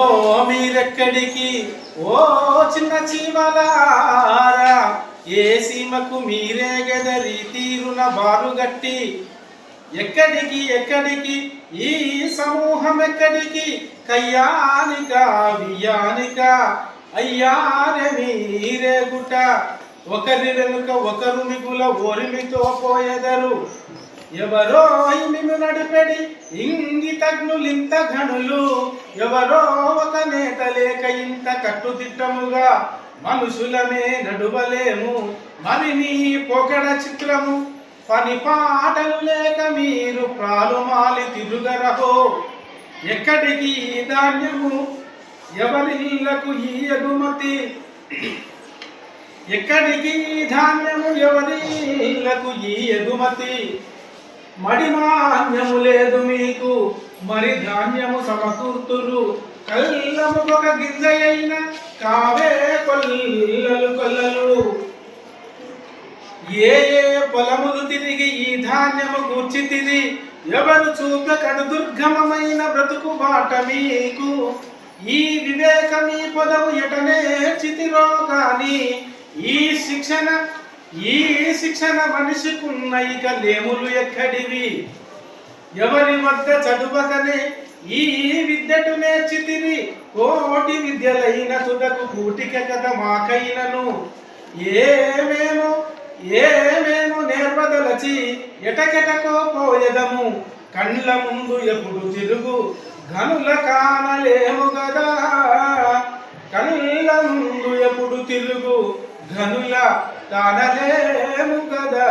ఓ మీరెక్కడికి? ఓ చిన్న చీమలారా ఏ సీమకు మీరే గదరి తీరున బారుగట్టి ఎక్కడికి ఎక్కడికి? ఈ సమూహం ఎక్కడికి కయ్యానిక వియానిక అయ్యారే మీరే గుట ఒకరి వెనుక ఒకరు మిగుల ఓరిమితో పోయెదరు. ఎవరో నిన్ను నడిపెడి ఇంగితజ్ఞులింత ఘనులు. ఎవరో ఒక నేత లేక ఇంత కట్టుదిట్టముగా మనుషులమే నడువలేము. మరి నీ పొగడ చిత్రము పని పాటలు లేక మీరు ప్రాలుమాలి తిరుగరహో. ఎక్కడికి ధాన్యము? ఎవరిళ్ళకు ఈ ఎగుమతి? ఎక్కడికి ఈ ధాన్యము? ఎవరిళ్ళకు ఈ ఎగుమతి? మడి మాన్యము లేదు మీకు. మరి ధాన్యము సమకూర్తురు. కళ్ళము ఒక గింజయైన కావే కొల్లలు కొల్లలు. ఏ ఏ పొలములు తిరిగి ఈ ధాన్యము కూర్చి తిరి ఎవరు చూపకడు దుర్గమమైన బ్రతుకు బాట మీకు. ఈ వివేకమీ పొదవు ఎటనే చితిరో కాని ఈ శిక్షణ ఈ శిక్షణ మనిషికున్న ఇక లేములు ఎక్కడివి? ఎవరి వద్ద చదువకనే ఈ విద్యటు నేర్చితిరి కోటి విద్యలైన తుదకు కూటిక కథ మాకైనను. ఏమేమో ఏమేమో నేర్పదలచి ఎటకెటకో పోయదము. కండ్ల ముందు ఎప్పుడు తిరుగు? గనుల కానలేము గదా కళ్ళ ముందు ఎప్పుడు తిరుగు? ఘనుల కానలేము కదా